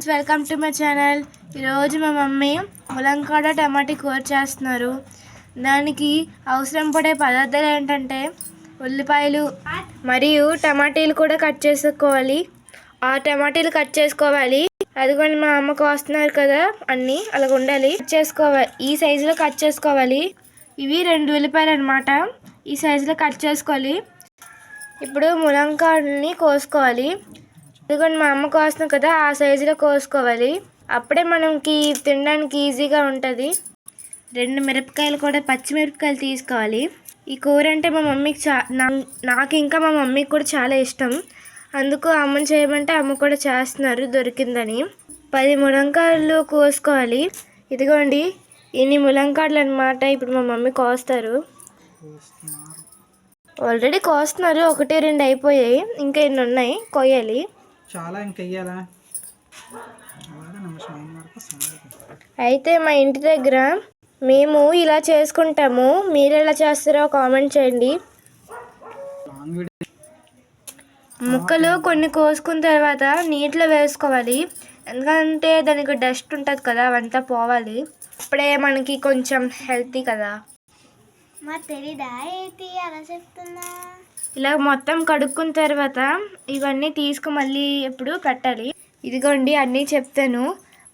Friends welcome to my channel. ఈరోజు మా mummy ములంకాడ టమాటీ కూర చేస్తున్నారు. దానికి అవసరం పడే పదార్థాలు ఏంటంటే ఉల్లిపాయలు మరియు టమాటీలు కూడా కట్ చేసుకోవాలి. ఆ టమాటీలు కట్ చేసుకోవాలి. అదిగోండి మా అమ్మకు వస్తున్నారు కదా అన్నీ అలాగ ఉండాలి. కట్ చేసుకోవాలి. ఈ సైజులో కట్ చేసుకోవాలి. ఇవి రెండు ఉల్లిపాయలు అనమాట ఈ సైజులో కట్ చేసుకోవాలి. ఇప్పుడు ములంకాడని కోసుకోవాలి. ఇదిగోండి మా అమ్మ కోస్తున్నాం కదా ఆ సైజులో కోసుకోవాలి. అప్పుడే మనకి తినడానికి ఈజీగా ఉంటుంది. రెండు మిరపకాయలు కూడా పచ్చిమిరపకాయలు తీసుకోవాలి. ఈ కూర అంటే మా మమ్మీకి చా నాకు ఇంకా మా మమ్మీకి కూడా చాలా ఇష్టం. అందుకు అమ్మని చేయమంటే అమ్మ కూడా చేస్తున్నారు దొరికిందని. పది ములంకాయలు కోసుకోవాలి. ఇదిగోండి ఇన్ని ములంకాయలు అనమాట ఇప్పుడు మా మమ్మీ కోస్తారు. ఆల్రెడీ కోస్తున్నారు ఒకటి రెండు అయిపోయాయి. ఇంకా ఎన్ని ఉన్నాయి? కొయ్యాలి చాలా ఇంకా వెయ్యాలా అలాగే నిమిషం అయిన వరకు సంగతి. అయితే మా ఇంటి దగ్గర మేము ఇలా చేసుకుంటాము. మీరు ఎలా చేస్తారో కామెంట్ చేయండి. ముక్కలు కొన్ని కోసుకున్న తర్వాత నీటిలో వేసుకోవాలి. ఎందుకంటే దానికి డస్ట్ ఉంటుంది కదా అవంతా పోవాలి. అప్పుడే మనకి కొంచెం హెల్తీ కదా. మా తెలీదా ఏంటి అలా చెప్తున్నా ఇలా మొత్తం కడుక్కున్న తర్వాత ఇవన్నీ తీసుకు మళ్ళీ ఎప్పుడు పెట్టాలి ఇదిగోండి అన్నీ చెప్తాను.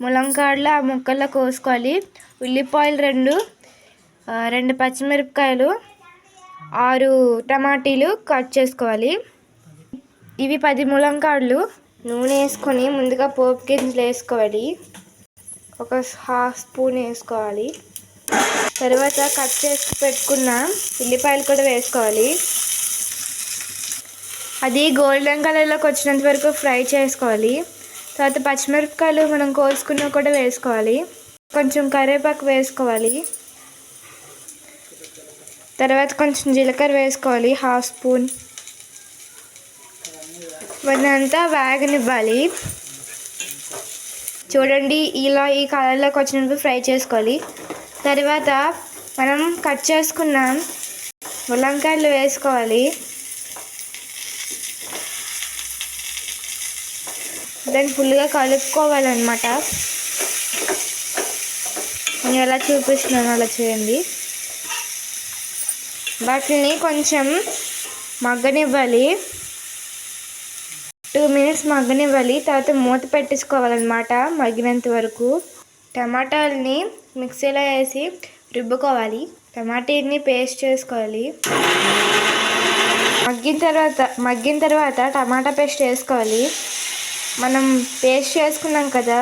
ములంకాడలో ఆ ముక్కల్లో కోసుకోవాలి. ఉల్లిపాయలు రెండు రెండు పచ్చిమిరపకాయలు ఆరు టమాటీలు కట్ చేసుకోవాలి. ఇవి పది ములంకాడలు. నూనె వేసుకొని ముందుగా పోపు గింజలు వేసుకోవాలి. ఒక హాఫ్ స్పూన్ వేసుకోవాలి. తర్వాత కట్ చేసి పెట్టుకున్న ఉల్లిపాయలు కూడా వేసుకోవాలి. అది గోల్డెన్ కలర్లోకి వచ్చినంత వరకు ఫ్రై చేసుకోవాలి. తర్వాత పచ్చిమిరపకాయలు మనం కోసుకున్న కూడా వేసుకోవాలి. కొంచెం కరివేపాకు వేసుకోవాలి. తర్వాత కొంచెం జీలకర్ర వేసుకోవాలి హాఫ్ స్పూన్. అంతా వేగనివ్వాలి. చూడండి ఇలా ఈ కలర్లోకి వచ్చినప్పుడు ఫ్రై చేసుకోవాలి. తర్వాత మనం కట్ చేసుకున్న ములంకాయలు వేసుకోవాలి. దాన్ని ఫుల్గా కలుపుకోవాలన్నమాట. నేను ఎలా చూపిస్తున్నాను అలా చేయండి. వాటిని కొంచెం మగ్గనివ్వాలి. టూ మినిట్స్ మగ్గనివ్వాలి. తర్వాత మూత పెట్టేసుకోవాలన్నమాట మగ్గినంత వరకు. టమాటాలని మిక్సీలో వేసి రుబ్బుకోవాలి. టమాటీని పేస్ట్ చేసుకోవాలి. మగ్గిన తర్వాత మగ్గిన తర్వాత టమాటా పేస్ట్ వేసుకోవాలి. మనం పేస్ట్ చేసుకున్నాం కదా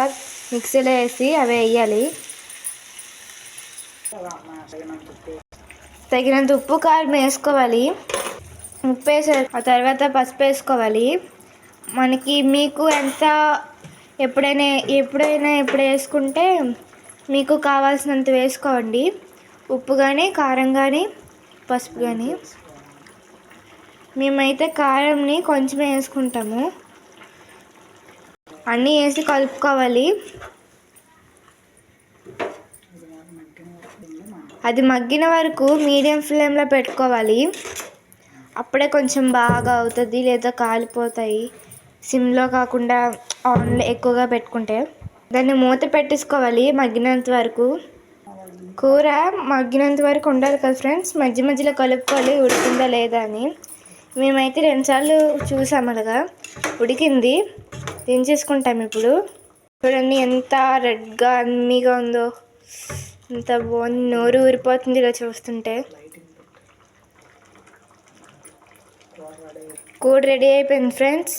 మిక్సీలో వేసి అవి వేయాలి. తగినంత ఉప్పు కారం వేసుకోవాలి. ఉప్పు వేసే ఆ తర్వాత పసుపు వేసుకోవాలి. మనకి మీకు ఎంత ఎప్పుడైనా ఎప్పుడైనా ఎప్పుడు వేసుకుంటే మీకు కావాల్సినంత వేసుకోండి. ఉప్పు కానీ కారం కానీ పసుపు కానీ మేమైతే కారంని కొంచెం వేసుకుంటాము. అన్నీ వేసి కలుపుకోవాలి. అది మగ్గిన వరకు మీడియం ఫ్లేమ్లో పెట్టుకోవాలి. అప్పుడే కొంచెం బాగా అవుతుంది లేదా కాలిపోతాయి. సిమ్లో కాకుండా ఆన్లో ఎక్కువగా పెట్టుకుంటే. దాన్ని మూత పెట్టేసుకోవాలి మగ్గినంత వరకు. కూర మగ్గినంత వరకు ఉండాలి కదా ఫ్రెండ్స్? మధ్య మధ్యలో కలుపుకోవాలి ఉడికిందా లేదా అని. మేమైతే రెండుసార్లు చూసాం అలాగా. ఉడికింది. దించేసుకుంటాం ఇప్పుడు? చూడండి ఎంత రెడ్గా అమ్మీగా ఉందో. ఎంత బాగుంది నోరు ఊరిపోతుంది ఇలా చూస్తుంటే. కూర రెడీ అయిపోయింది ఫ్రెండ్స్.